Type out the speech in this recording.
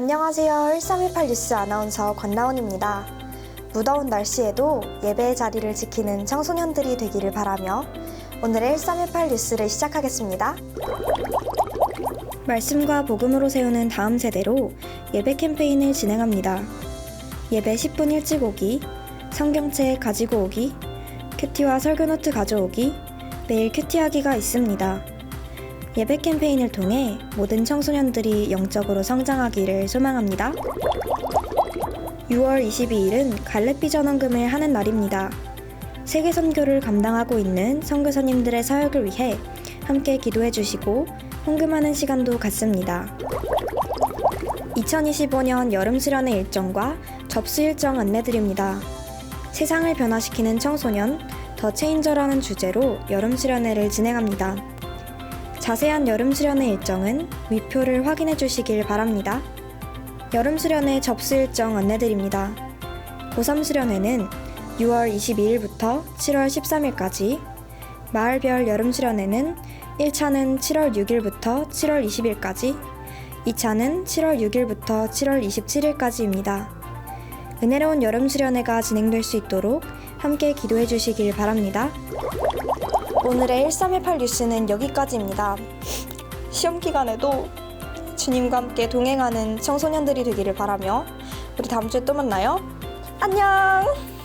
안녕하세요. 1318 뉴스 아나운서 권나원입니다. 무더운 날씨에도 예배의 자리를 지키는 청소년들이 되기를 바라며 오늘의 1318 뉴스를 시작하겠습니다. 말씀과 복음으로 세우는 다음 세대로 예배 캠페인을 진행합니다. 예배 10분 일찍 오기, 성경책 가지고 오기, 큐티와 설교 노트 가져오기, 매일 큐티하기가 있습니다. 예배 캠페인을 통해 모든 청소년들이 영적으로 성장하기를 소망합니다. 6월 22일은 갈래비 전원금을 하는 날입니다. 세계 선교를 감당하고 있는 선교사님들의 사역을 위해 함께 기도해 주시고 헌금하는 시간도 갖습니다. 2025년 여름 수련회 일정과 접수 일정 안내드립니다. 세상을 변화시키는 청소년 더 체인저라는 주제로 여름 수련회를 진행합니다. 자세한 여름 수련회 일정은 위표를 확인해 주시길 바랍니다. 여름 수련회 접수 일정 안내드립니다. 고3 수련회는 6월 22일부터 7월 13일까지, 마을별 여름 수련회는 1차는 7월 6일부터 7월 20일까지, 2차는 7월 6일부터 7월 27일까지입니다. 은혜로운 여름 수련회가 진행될 수 있도록 함께 기도해 주시길 바랍니다. 오늘의 1318 뉴스는 여기까지입니다. 시험 기간에도 주님과 함께 동행하는 청소년들이 되기를 바라며 우리 다음 주에 또 만나요. 안녕!